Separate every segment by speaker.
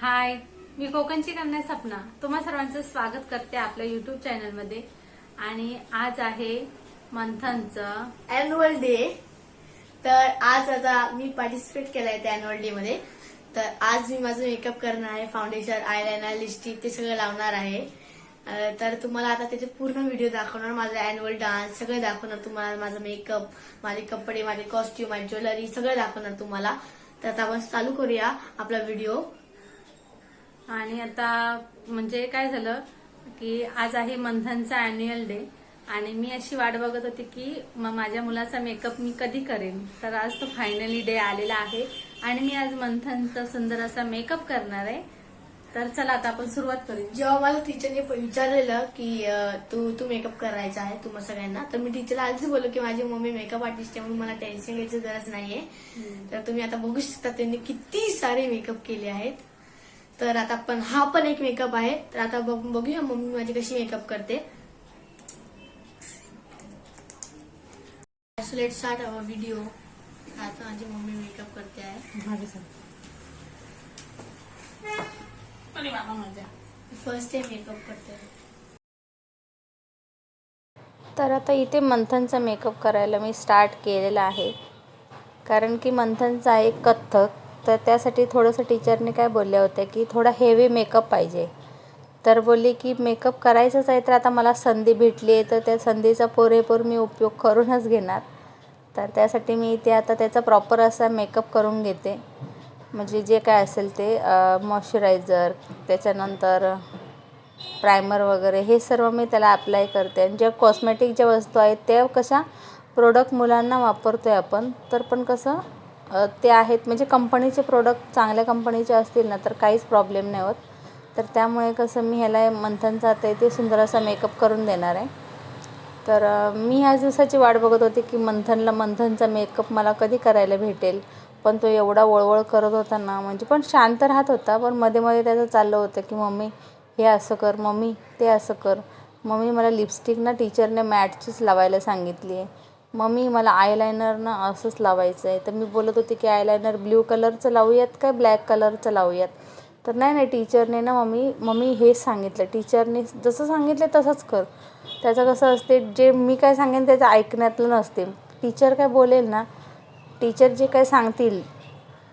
Speaker 1: हाय मी कोकणची कन्या सपना. तुम्हा सर्वांचं स्वागत करते आपल्या युट्यूब चॅनलमध्ये आणि आज आहे मंथनचं.
Speaker 2: अॅन्युअल डे तर आज आता मी पार्टिसिपेट केलाय त्या अॅन्युअल डे मध्ये. तर आज मी माझं मेकअप करणार आहे फाउंडेशन आयलायनर लिस्टिक ते सगळं लावणार आहे. तर तुम्हाला आता त्याचे पूर्ण व्हिडिओ दाखवणार माझा अॅन्युअल डान्स सगळं दाखवणार तुम्हाला माझा मेकअप माझे कपडे माझे कॉस्ट्युम माझी ज्वेलरी सगळं दाखवणार तुम्हाला. तर आता आपण चालू करूया आपला व्हिडिओ
Speaker 1: आणि आता म्हणजे काय झालं की आज आहे मंथनचा अॅन्युअल डे आणि मी अशी वाट बघत होती की म- माझ्या मुलाचा मेकअप मी कधी करेन? तर आज तो फायनली डे आलेला आहे. आणि मी आज मंथनचा सुंदर असा मेकअप करणार आहे. तर चला आता आपण सुरुवात करूया.
Speaker 2: जेव्हा मला टीचरने विचारलेलं की तू तू मेकअप करायचा आहे तुम्हाला सगळ्यांना तर मी टीचरला आधीच बोललो की माझी मम्मी मेकअप आर्टिस्ट आहे म्हणून मला टेन्शन घ्यायची गरज नाहीये. तर तुम्ही आता बघू शकता त्यांनी किती सारे मेकअप केले आहेत. तर आता पण हा पण एक मेकअप आहे. तर आता बघ- बघूया मम्मी माझी कशी मेकअप करते. लेट स्टार्ट अवर व्हिडिओ आता माझी मम्मी मेकअप करते आहे. फर्स्ट टाइम मेकअप करते आहे.
Speaker 3: तर आता इथे मंथनचा मेकअप करायला मी स्टार्ट केलेला आहे. कारण की मंथनचा आहे कथ्थक. तर त्यासाठी थोडंसं टीचरने काय बोलल्या होत्या की थोडा हेवी मेकअप पाहिजे. तर बोलली की मेकअप करायचंच आहे तर आता मला संधी भेटली आहे तर त्या संधीचा पुरेपूर मी उपयोग करूनच घेणार. तर त्यासाठी मी ते आता त्याचा प्रॉपर असा मेकअप करून घेते. म्हणजे जे काय असेल ते मॉइश्चरायझर त्याच्यानंतर प्रायमर वगैरे हे सर्व मी त्याला अप्लाय करते. आणि ज्या कॉस्मेटिक ज्या वस्तू आहेत त्या कशा प्रोडक्ट मुलांना वापरतो आहे आपण तर पण कसं ते आहेत. म्हणजे कंपनीचे प्रोडक्ट चांगल्या कंपनीचे असतील ना तर काहीच प्रॉब्लेम नाही होत. तर त्यामुळे कसं मी ह्याला मंथनचा आता इथे सुंदर असा मेकअप करून देणार आहे. तर मी ह्याच दिवसाची वाट बघत होते की मंथनला मंथनचा मेकअप मला कधी करायला भेटेल. पण तो एवढा वळवळ करत होता ना म्हणजे पण शांत राहत होता पण मध्ये मध्ये त्याचं चाललं होतं की मम्मी हे असं कर मम्मी ते असं कर. मम्मी मला लिपस्टिक ना टीचरने मॅटचीच लावायला सांगितली आहे मम्मी मला आयलायनर ना असंच लावायचं आहे तर मी बोलत होते की आयलायनर ब्ल्यू कलरचं लावूयात काय ब्लॅक कलरचं लावूयात? तर नाही नाही टीचरने ना मम्मी मम्मी हेच सांगितलं. टीचरने जसं सांगितलं तसंच कर. त्याचं कसं असते जे मी काय सांगेन त्याचं ऐकण्यातलं नसते. टीचर काय बोलेल ना टीचर जे काय सांगतील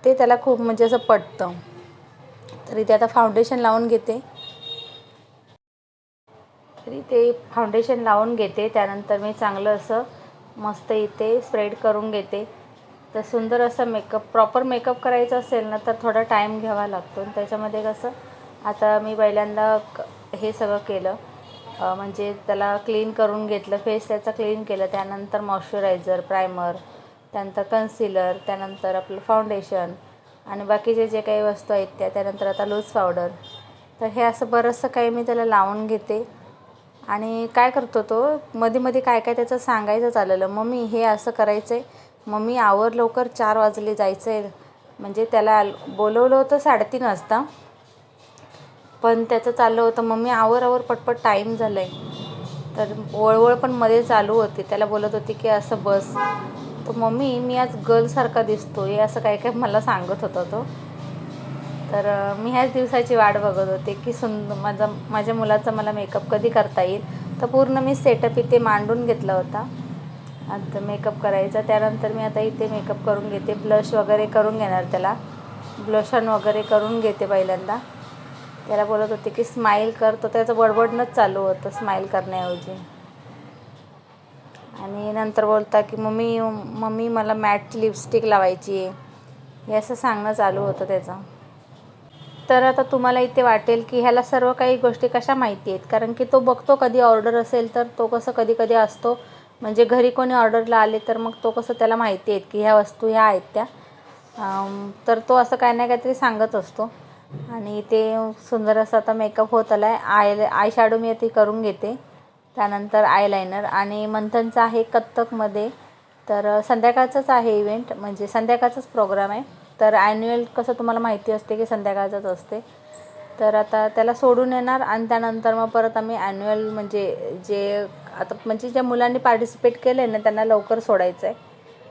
Speaker 3: ते त्याला खूप म्हणजे असं पटतं. तर इथे आता फाउंडेशन लावून घेते. तरी ते फाउंडेशन लावून घेते. त्यानंतर मी चांगलं असं मस्त इथे स्प्रेड करून घेते. तर सुंदर असं मेकअप प्रॉपर मेकअप करायचं असेल ना तर थोडा टाईम घ्यावा लागतो. आणि त्याच्यामध्ये कसं आता मी पहिल्यांदा क हे सगळं केलं. म्हणजे त्याला क्लीन करून घेतलं. फेस त्याचा क्लीन केलं. त्यानंतर मॉइश्चरायझर प्रायमर त्यानंतर कन्सिलर त्यानंतर आपलं फाउंडेशन आणि बाकीचे जे काही वस्तू आहेत त्या त्यानंतर आता लूज पावडर तर हे असं बरंचसं काही मी त्याला लावून घेते. आणि काय करतो तो? मध्ये मध्ये काय काय त्याचं सांगायचं चाललेलं. मम्मी हे असं करायचं आहे मम्मी आवर लवकर चार वाजले जायचं आहे म्हणजे त्याला बोलवलं होतं साडेतीन वाजता. पण त्याचं चाललं होतं मम्मी आवर आवर पटपट टाईम झालं आहे तर वळवळ पण मध्ये चालू होती. त्याला बोलत होती की असं बस. तर मम्मी मी आज गर्लसारखा दिसतो हे असं काय काय मला सांगत होता तो. तर मी ह्याच दिवसाची वाट बघत होते की सुंद माझा माझ्या मुलाचा मला मेकअप कधी करता येईल? तर पूर्ण मी सेटअप इथे मांडून घेतला होता. आता मेकअप करायचा त्यानंतर मी आता इथे मेकअप करून घेते. ब्लश वगैरे करून घेणार त्याला. ब्लशन वगैरे करून घेते पहिल्यांदा. त्याला बोलत होते की स्माईल कर. तो त्याचं बडबडणंच चालू होतं स्माईल करण्याऐवजी. आणि नंतर बोलता की मम्मी मम्मी मला मॅटची लिपस्टिक लावायची आहे हे असं सांगणं चालू होतं त्याचं. तर आता तुम्हाला इथे वाटेल की ह्याला सर्व काही गोष्टी कशा माहिती आहेत? कारण की तो बघतो कधी ऑर्डर असेल तर तो कसं कधी कधी असतो. म्हणजे घरी कोणी ऑर्डरला आले तर मग तो कसं त्याला माहिती आहेत की ह्या वस्तू ह्या आहेत त्या. तर तो असं काय ना काहीतरी सांगत असतो. आणि ते सुंदर असं आता मेकअप होत आला आहे आय आय शॅडो मी ती करून घेते. त्यानंतर आयलायनर आणि मंथनचं आहे कथ्थकमध्ये. तर संध्याकाळचंच आहे इव्हेंट म्हणजे संध्याकाळचाच प्रोग्राम आहे. तर ॲन्युअल कसं तुम्हाला माहिती असते की संध्याकाळचंच असते. तर आता त्याला सोडून येणार आणि त्यानंतर मग परत आम्ही ॲन्युअल म्हणजे जे आता म्हणजे ज्या मुलांनी पार्टिसिपेट केलं आहे ना त्यांना लवकर सोडायचं आहे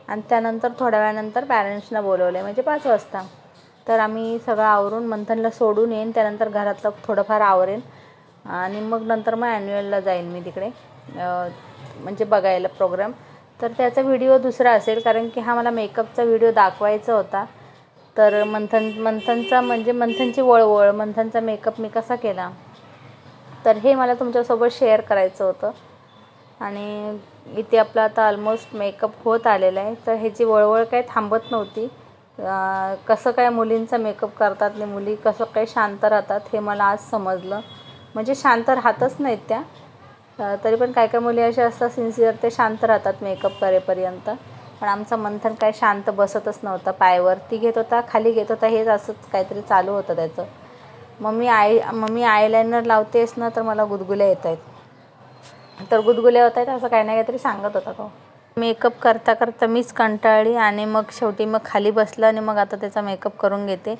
Speaker 3: आणि त्यानंतर थोड्या वेळानंतर पॅरेंट्सना बोलवलं आहे म्हणजे पाच वाजता. तर आम्ही सगळं आवरून मंथनला सोडून येईन. त्यानंतर घरातलं थोडंफार आवरेन. आणि मग नंतर मग ॲन्युअलला जाईन मी तिकडे. म्हणजे बघायला प्रोग्राम तर त्याचा व्हिडिओ दुसरा असेल. कारण की हा मला मेकअपचा व्हिडिओ दाखवायचा होता. तर मंथन मंथनचा म्हणजे मंथनची वळवळ मंथनचा मेकअप मी कसा केला? तर हे मला तुमच्यासोबत शेअर करायचं होतं. आणि इथे आपला आता ऑलमोस्ट मेकअप होत आलेला आहे. तर ह्याची वळवळ काही थांबत नव्हती. कसं काय मुलींचा मेकअप करतात आणि मुली कसं काय शांत राहतात हे मला आज समजलं. म्हणजे शांत राहतच नाहीत त्या. तरी पण काय काय मुली अशा असतात सिन्सिअर ते शांत राहतात मेकअप करेपर्यंत. पण आमचं मंथन काय शांत बसतच नव्हता. पायवरती घेत होता खाली घेत होता हेच असंच काहीतरी चालू होतं त्याचं. मम्मी आय मम्मी आयलायनर लावतेस ना तर मला गुदगुल्या येत आहेत. तर गुदगुल्या होत आहेत असं काही ना काहीतरी सांगत होता तो. मेकअप करता करता मीच कंटाळली आणि मग शेवटी मग खाली बसलं आणि मग आता त्याचा मेकअप करून घेते.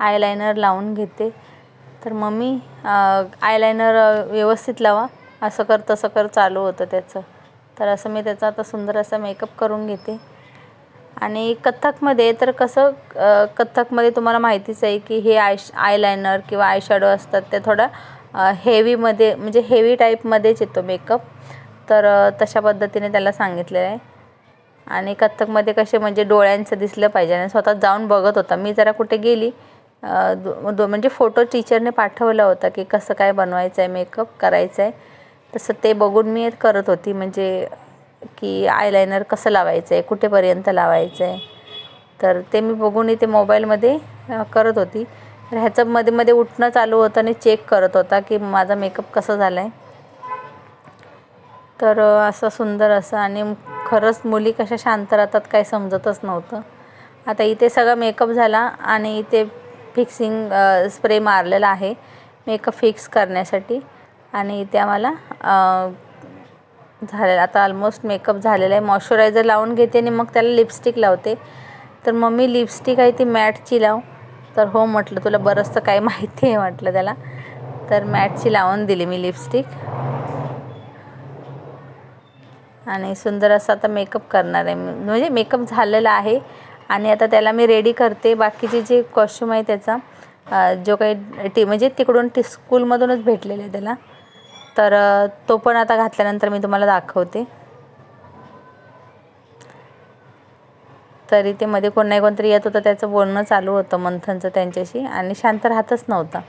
Speaker 3: आयलायनर लावून घेते. तर मम्मी आयलायनर व्यवस्थित लावा. असं कर तसं कर चालू होतं त्याचं. तर असं मी त्याचा आता सुंदर असा मेकअप करून घेते. आणि कथ्थकमध्ये तर कसं कथ्थकमध्ये तुम्हाला माहितीच आहे की हे आय आयलायनर किंवा आय शॅडो असतात ते थोडं हेवीमध्ये म्हणजे हेवी टाईपमध्येच येतो मेकअप तर तशा पद्धतीने त्याला सांगितलेलं आहे. आणि कथ्थकमध्ये कसे म्हणजे डोळ्यांचं दिसलं पाहिजे आणि स्वतः जाऊन बघत होता. मी जरा कुठे गेली दो दो- म्हणजे फोटो टीचरने पाठवला होता की कसं काय बनवायचं आहे मेकअप करायचं आहे तसं ते बघून मी करत होती. म्हणजे की आयलायनर कसं लावायचं आहे कुठेपर्यंत लावायचं आहे तर ते मी बघून इथे मोबाईलमध्ये करत होती. तर ह्याचं मध्ये मध्ये उठणं चालू होतं आणि चेक करत होता की माझा मेकअप कसं झाला आहे तर असं सुंदर असं आणि खरंच मुली कशा शांत राहतात काही समजतच नव्हतं. आता इथे सगळा मेकअप झाला आणि इथे फिक्सिंग स्प्रे मारलेला आहे. मेकअप फिक्स करण्यासाठी. आणि त्या आम्हाला झालेलं आता ऑलमोस्ट मेकअप झालेला आहे. मॉइश्चरायझर लावून घेते आणि मग त्याला लिपस्टिक लावते. तर मम्मी लिपस्टिक आहे ती मॅटची लाव. तर हो म्हटलं तुला बरंचसं काही माहिती आहे म्हटलं त्याला. तर मॅटची लावून दिली मी लिपस्टिक आणि सुंदर असा आता मेकअप करणार आहे. म्हणजे मेकअप झालेला आहे. आणि आता त्याला मी रेडी करते. बाकीचे जे कॉस्ट्युम आहे त्याचा जो काही टी म्हणजे तिकडून टी स्कूलमधूनच भेटलेला आहे त्याला. तर तो पण आता घातल्यानंतर मी तुम्हाला दाखवते. तरी ते मध्ये कोण नाही कोणतरी येत होतं त्याचं बोलणं चालू होतं मंथनचं त्यांच्याशी आणि शांत राहतच नव्हता.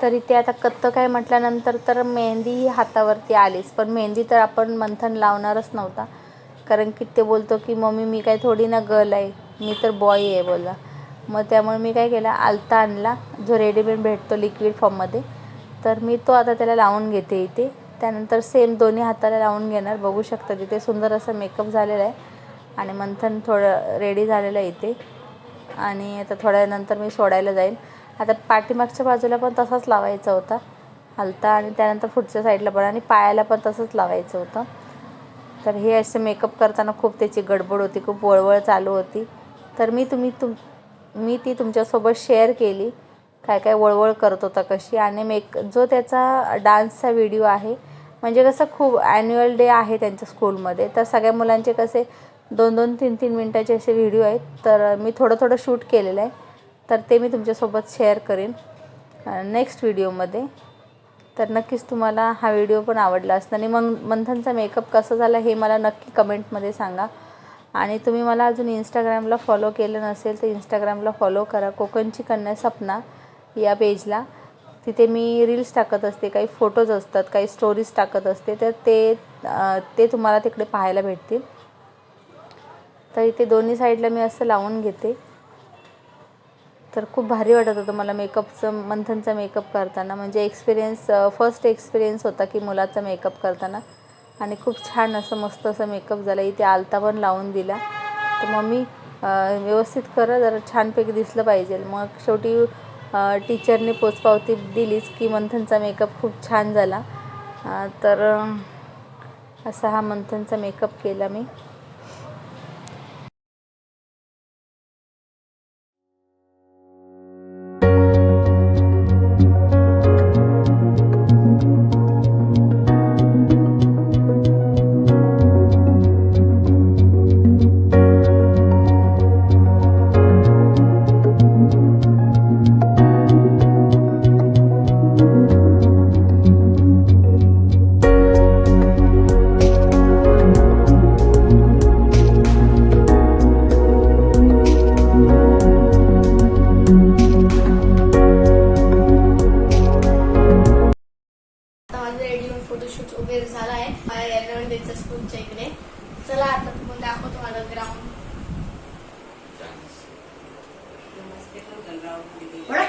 Speaker 3: तरी ते आता कत्त काय म्हटल्यानंतर तर मेहंदी ही हातावरती आलीच. पण मेहंदी तर आपण मंथन लावणारच नव्हता. कारण की ते बोलतो की मम्मी मी काय थोडी ना गर्ल आहे. मी तर बॉय आहे बोला. मग त्यामुळे मी काय केलं आलता आणला. जो रेडीमेड भेटतो लिक्विड फॉर्ममध्ये तर मी तो आता त्याला लावून घेते इथे. त्यानंतर सेम दोन्ही हाताला लावून घेणार. बघू शकता तिथे सुंदर असं मेकअप झालेला आहे. आणि मंथन थोडं रेडी झालेलं आहे इथे. आणि आता थोड्या नंतर मी सोडायला जाईल आता पाठीमागच्या बाजूला पण तसाच लावायचा होता. हलता आणि त्यानंतर पुढच्या साईडला पण. आणि पायाला पण तसंच लावायचं होतं. तर हे असे मेकअप करताना खूप त्याची गडबड होती खूप वळवळ चालू होती. तर मी तुम्ही तुम मी ती तुमच्यासोबत शेअर केली. काय काय वळवळ करत होता कशी आणि मेक जो त्याचा डान्सचा व्हिडिओ आहे म्हणजे कसं खूप ॲन्युअल डे आहे त्यांच्या स्कूलमध्ये तर सगळ्या मुलांचे कसे दोन दोन तीन तीन मिनटाचे असे व्हिडिओ आहेत. तर मी थोडं थोडं शूट केलेलं आहे. तर ते मी तुमच्यासोबत शेअर करेन नेक्स्ट व्हिडिओमध्ये तर नक्कीच तुम्हाला हा व्हिडिओ पण आवडला असता. आणि मग मंथनचा मेकअप कसं झाला हे मला नक्की कमेंटमध्ये सांगा. आणि तुम्ही मला अजून इंस्टाग्रामला फॉलो केलं नसेल तर इंस्टाग्रामला फॉलो करा. कोकणची कन्या सपना या पेजला तिथे मी रील्स टाकत असते काही फोटोज असतात काही स्टोरीज टाकत असते. तर ते ते तुम्हाला तिकडे पाहायला भेटतील. तर इथे दोन्ही साईडला मी असं लावून घेते. तर खूप भारी वाटत होतं मला मेकअपचं मंथनचा मेकअप करताना. म्हणजे एक्सपिरियन्स फर्स्ट एक्सपिरियन्स होता की मुलाचा मेकअप करताना. आणि खूप छान असं मस्त असं मेकअप झाला. इथे आलता पण लावून दिला. तर मग मी व्यवस्थित करा. जरा छानपैकी दिसलं पाहिजे. मग शेवटी टीचरने पोचपावती दिलीच की मंथनचा मेकअप खूप छान झाला. तर असा हा मंथनचा मेकअप केला मी.
Speaker 2: 过来